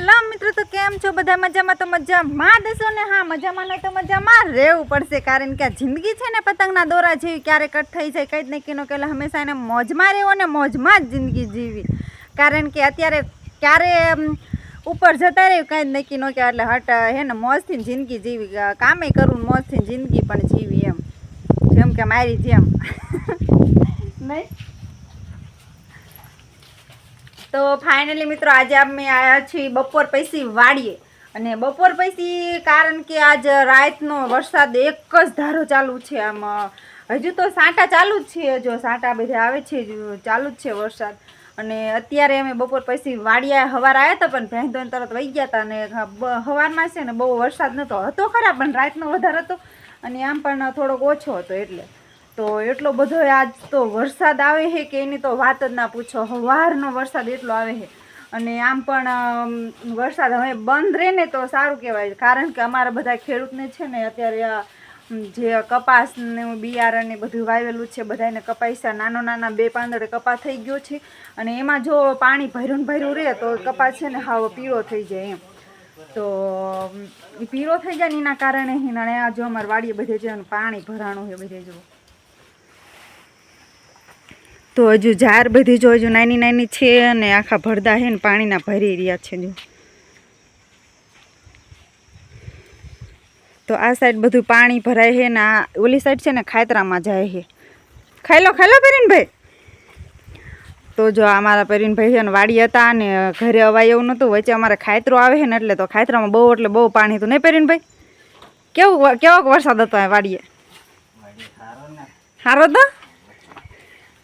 Hello મિત્રો, તો કેમ છો? બધા મજામાં? તો મજામાં દેશો ને? હા, મજામાં નહીં તો મજામાં રહેવું પડશે, કારણ કે આ જિંદગી છે ને પતંગના દોરા જેવી ક્યારે કટ થઈ જાય, કંઈ જ નહીં. કીનો કે હંમેશા એને મોજમાં રહેવો ને મોજમાં જ જિંદગી જીવી કારણ કે અત્યારે ક્યારે ઉપર જતા રહ્યું કાંઈ જ નક્કી ન કે એટલે હટ, હે ને, મોજથી જિંદગી જીવી. કામે કરવું મોજથી જિંદગી પણ જીવી એમ. જેમ કે મારી જેમ. નહીં? તો ફાઇનલી મિત્રો આજે અમે આવ્યા છીએ બપોર પૈસી વાડીએ. અને બપોર પૈસી કારણ કે આજ રાતનો વરસાદ એક જ ધારો ચાલુ છે આમ, હજુ તો સાંટા ચાલુ જ છે, જો સાંટા બધા આવે છે ચાલુ જ છે વરસાદ. અને અત્યારે અમે બપોર પછી વાડિયા હવાર આવ્યા હતા પણ ભેંદોને તરત વહી ગયા હતા અને હવારમાં છે ને બહુ વરસાદ નહોતો હતો ખરા પણ રાતનો વધારે હતો. અને આમ પણ થોડોક ઓછો હતો એટલે. તો એટલો બધો આજ તો વરસાદ આવે છે કે એની તો વાત જ ના પૂછો. સવારનો વરસાદ એટલો આવે છે. અને આમ પણ વરસાદ હવે બંધ રહે ને તો સારું કહેવાય. કારણ કે અમારા બધા ખેડૂતને છે ને અત્યારે આ જે કપાસ ને બિયારણ ને બધું વાવેલું છે બધાને કપાસા નાનો નાના બે પાંદડે કપાસ થઈ ગયો છે. અને એમાં જો પાણી ભર્યું ભર્યું રહે તો કપાસ છે ને હાવ પીળો થઈ જાય એમ. તો પીળો થઈ જાય ને એના કારણે હિનાણે આ જો અમારે વાડીએ બધે છે ને પાણી ભરાણું છે બધે જો. તો હજુ ઝાર બધી જો હજુ નાની નાની છે અને આખા ભરદા છે ને પાણીના ભરી રહ્યા છે જો. તો આ સાઈડ બધું પાણી ભરાય છે ને આ ઓલી સાઈડ છે ને ખાતરામાં જાય છે ખાઈ લો ખાઈ લો પેરીનભાઈ તો જો અમારા પેરીનભાઈ છે ને વાડી હતા ને ઘરે અવાય એવું નહોતું વચ્ચે અમારે ખાતરો આવે છે ને એટલે તો ખાતરામાં બહુ એટલે બહુ પાણી હતું. નહીં ભાઈ કેવું કેવો વરસાદ હતો વાડીએ? સારો તો?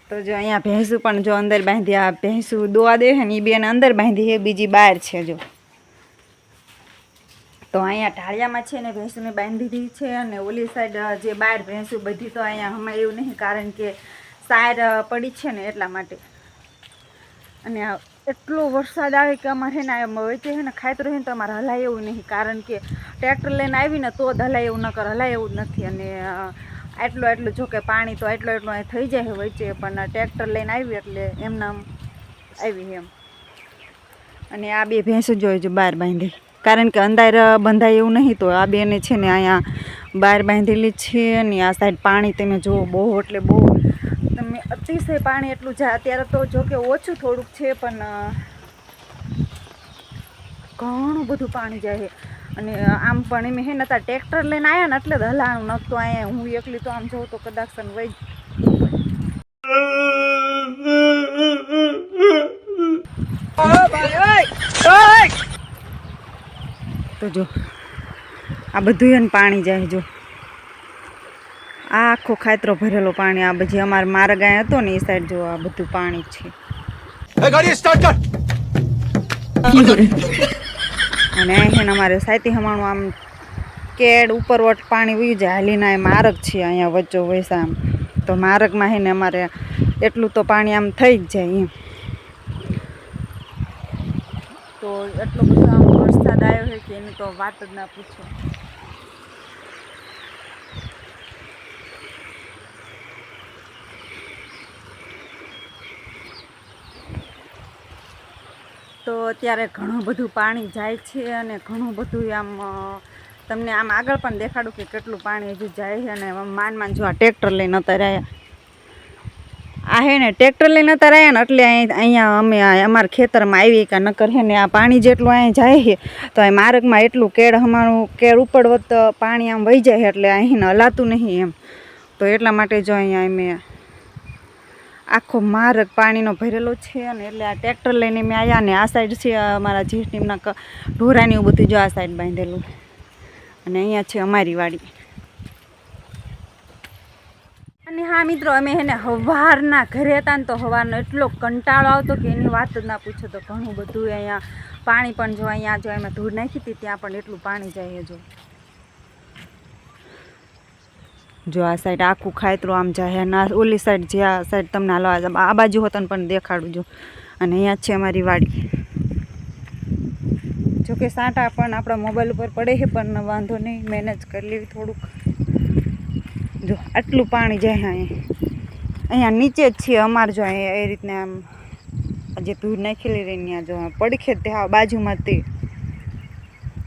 તો જો અહીંયા ભેંસું પણ જો અંદર બાંધી આ ભેંસું દોવા દે ને એ બેન અંદર બાંધી છે, બીજી બહાર છે જો. તો અહીંયા ઢાળિયામાં છે ને ભેંસુને બાંધી દીધી છે અને ઓલી સાઈડ જે બહાર ભેંસું બધી તો અહીંયા હમણાં એવું નહીં, કારણ કે સાર પડી છે ને એટલા માટે. અને એટલો વરસાદ આવે કે અમારે વેચે છે ને ખાતરો હોય ને તો અમારે હલાય એવું નહીં, કારણ કે ટ્રેક્ટર લઈને આવીને તો જ હલાય એવું ન કર, હલાય એવું નથી. અને આટલું આટલું જો કે પાણી તો આટલું એટલું અહીં થઈ જાય વચ્ચે, પણ ટ્રેક્ટર લઈને આવી એટલે એમને આવી એમ. અને આ બે ભેંસો જોઈએ છે બહાર બાંધી કારણ કે અંધાર બંધાય એવું નહીં, તો આ બેને છે ને અહીંયા બહાર બાંધેલી છે અને આ સાઈડ પાણી તમે જુઓ બહુ, એટલે બહુ તમે અતિશય પાણી એટલું જા, અત્યારે તો જો કે ઓછું થોડુંક છે, પણ ઘણું બધું પાણી જાય છે. અને આમ પણ એમ હે ને તાર ટ્રેક્ટર લઈને આવ્યા ને એટલે હલાણું નહોતું અહીંયા હું એકલી તો આમ જોઉં તો કદાચ સન વહી તો જો આ બધું એને પાણી જાય જો. આ આખો ખાતરો ભરેલો પાણી આ બધી અમારે મારા ગાય હતો ને એ સાઈડ જો આ બધું પાણી છે. ગાડી સ્ટાર્ટ કર? અને અહીં અમારે સાયતી હમાણું આમ કેડ, ઉપરવટ, પાણી વયું જાય. હાલીના એ માર્ગ છે અહીંયા વચ્ચો વૈસા આમ. તો માર્ગમાં હેને અમારે એટલું તો પાણી આમ થઈ જ જાય એમ. તો એટલો બધો આમ વરસાદ આવ્યો છે કે એની તો વાત જ ના પૂછો. તો અત્યારે ઘણું બધું પાણી જાય છે અને ઘણું બધું આમ તમને આમ આગળ પણ દેખાડું કે કેટલું પાણી હજુ જાય છે અને માન માન જો આ ટ્રેક્ટર લઈને તરાયા આ હે ને ટ્રેક્ટર લઈને તરાયા ને એટલે અહીં અહીંયા અમે અમારા ખેતરમાં આવી કે નકર હે ને આ પાણી જેટલું અહીં જાય છે, તો અહીં માર્ગમાં એટલું કેળ અમારું કેળ ઉપડવત પાણી આમ વહી જાય એટલે અહીં હલાતું નહીં એમ. તો એટલા માટે જો અહીંયા અમે આખો માર્ગ પાણીનો ભરેલો છે અને એટલે આ ટ્રેક્ટર લઈને મેં આવ્યા ને આ સાઈડ છે અમારા જીટીમના ઢોરાની બધું જો આ સાઈડ બાંધેલું. અને અહીંયા છે અમારી વાડી. અને હા મિત્રો, અમે એને હવારના ઘરે હતા ને તો હવારનો એટલો કંટાળો આવતો કે એની વાત જ ના પૂછો તો ઘણું બધું અહીંયા પાણી પણ જો અહીંયા જો એમાં ધૂળ નાખી હતી ત્યાં પણ એટલું પાણી જાય જો. જો આ સાઈડ આખું ખાતરું આમ જાય અને ઓલી સાઈડ જે આ સાઈડ તમને હાલો આ બાજુ હોત પણ દેખાડું જો. અને અહીંયા છે અમારી વાડી. જો કે સાંટા પણ આપણા મોબાઈલ ઉપર પડે છે, પણ વાંધો નહીં મેનેજ કરી લેવી થોડુંક. જો આટલું પાણી જાય અહીંયા. અહીંયા નીચે જ છીએ અમાર જો અહીંયા એ રીતના આમ જે ધૂળ નાખેલી રહી ત્યાં જો પડખે તે બાજુમાં તે.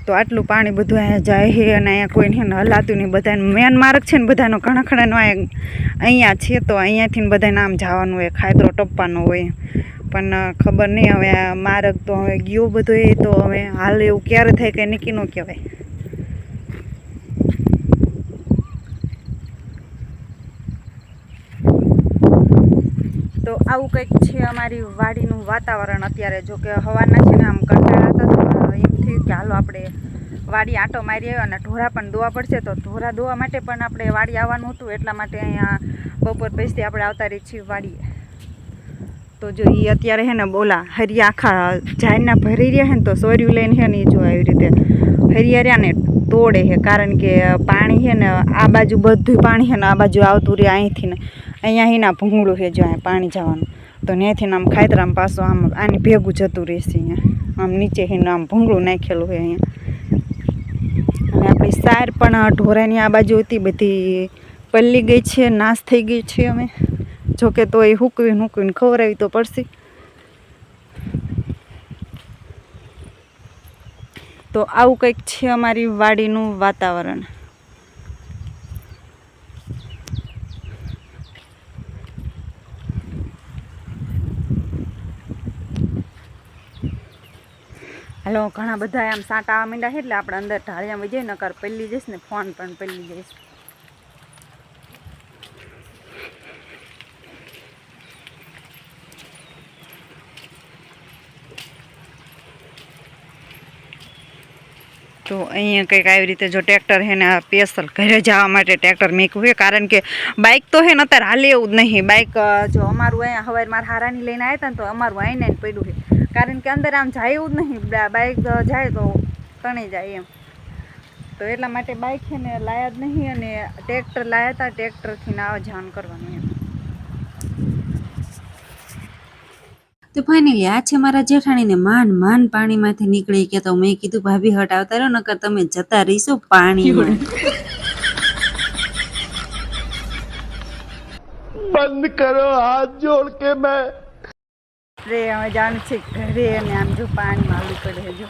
તો આટલું પાણી બધું અહીંયા જાય છે અને અહીંયા કોઈને હલાતું નહીં. બધાને મેન માર્ગ છે ને બધાનો ઘણા ખણાનો અહીંયા છે તો અહીંયાથી બધાને આમ જવાનું હોય ખાતરો ટપવાનો હોય. પણ ખબર નહીં હવે આ માર્ગ તો હવે ગયો બધો એ તો હવે હાલ એવું ક્યારે થાય કે નીકી ન કહેવાય. તો આવું કંઈક છે અમારી વાડીનું વાતાવરણ અત્યારે. જો કે હવાના છે ને આમ તો કે હાલો આપણે વાડી આંટો મારી આવ્યો અને ઢોરા પણ દોવા પડશે તો ઢોરા દોવા માટે પણ આપણે વાડી આવવાનું હતું. એટલા માટે અહીંયા બપોર પછીથી આપણે આવતા રહીએ છીએ વાડીએ. તો જો એ અત્યારે હે ને બોલા, હરિયા આખા ઝાડના ભરી રહ્યા હે ને તો સોર્યું લઈને હે ને જો આવી રીતે હરિયા રહ્યા ને તોડે છે કારણ કે પાણી છે ને આ બાજુ બધું પાણી છે ને આ બાજુ આવતું રહે અહીંથી ને અહીંયા એના ભૂંગળું છે જો અહીંયા પાણી જવાનું. તો ત્યાંથી આમ ખાતરામ પાછું આમ આની ભેગું જતું રહેશે અહીંયા. આમ નીચે હીને આમ ભૂંગળું નાખેલું હોય અહીંયા. અને આપણી સાર પણ ઢોરાની આ બાજુ હતી, બધી પલ્લી ગઈ છે, નાશ થઈ ગઈ છે અમે. જોકે તો એ હૂકવીને હૂકવીને ખવડાવી તો પડશે. તો આવું કંઈક છે અમારી વાડીનું વાતાવરણ. હાલો, ઘણા બધા આમ સાંટા માંડ્યા છે એટલે આપણે અંદર ઢાળિયા વજે નકર પલ્લી જઈશ ને, ફોન પણ પહેલી જઈશ. તો અહીંયા કંઈક આવી રીતે જો ટ્રેક્ટર હે ને સ્પેશિયલ ઘરે જવા માટે ટ્રેક્ટર મેકવું છે. કારણ કે બાઇક તો હે ને અત્યારે હાલે એવું જ નહીં. બાઇક જો અમારું અહીંયા હવે મારા હારાની લઈને આવ્યા હતા ને તો અમારું આઈને પડ્યું છે. કારણ કે અંદર આમ જાય એવું જ નહીં. બાઇક જાય તો તણી જાય એમ. તો એટલા માટે બાઇક છે ને લાયા જ નહીં અને ટ્રેક્ટર લાયા હતા ટ્રેક્ટરથી ના કરવાનું એમ. તો ફાઇનલી આ છે મારા જેઠાણીને માન માન પાણીમાંથી નીકળી ગયા તો મેં કીધું ભાભી હટાવતા રહ્યો નકર તમે જતા રહીશો પાણી બંધ કરો હાથ જોડ કે મેં. રે અમે જાણ છે ઘરે અને આમ જો પાણી માલું પડે જો.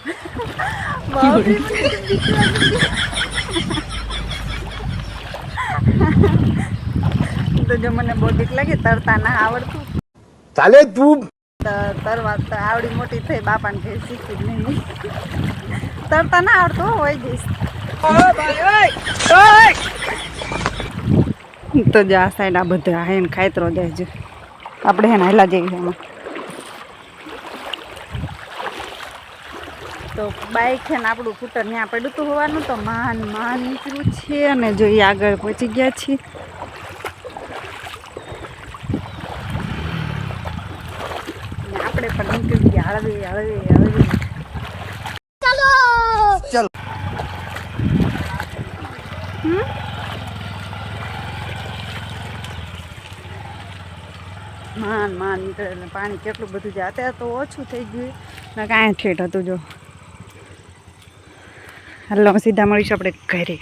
તો જો મને બહુ દીક લાગે તરતા ના આવડતું. ચાલે તું. તરવા તો આવડી મોટી થઈ બાપાને કઈ શીખી જ નહીં. તરતા ના આવડતું હોય જઈશ તો જો આ સાઈડ આ બધા હે ને ખાતરો જાય છે. આપણે હે હેલા જઈએ એમાં. તો બાઇક છે ને આપણું સ્કૂટર ત્યાં પડ્યું હતું હોવાનું તો માન માન નીકળ્યું છે. અને જો એ આગળ પહોંચી ગયા છીએ અને આપણે પણ હળવી હળવી હળવી. चल માન માન નીકળે પાણી કેટલું બધું છે. અત્યારે તો ઓછું થઈ ગયું. ને કાંઈ ઠેઠ હતું જો. હાલો સીધા મળીશું આપણે ઘરે.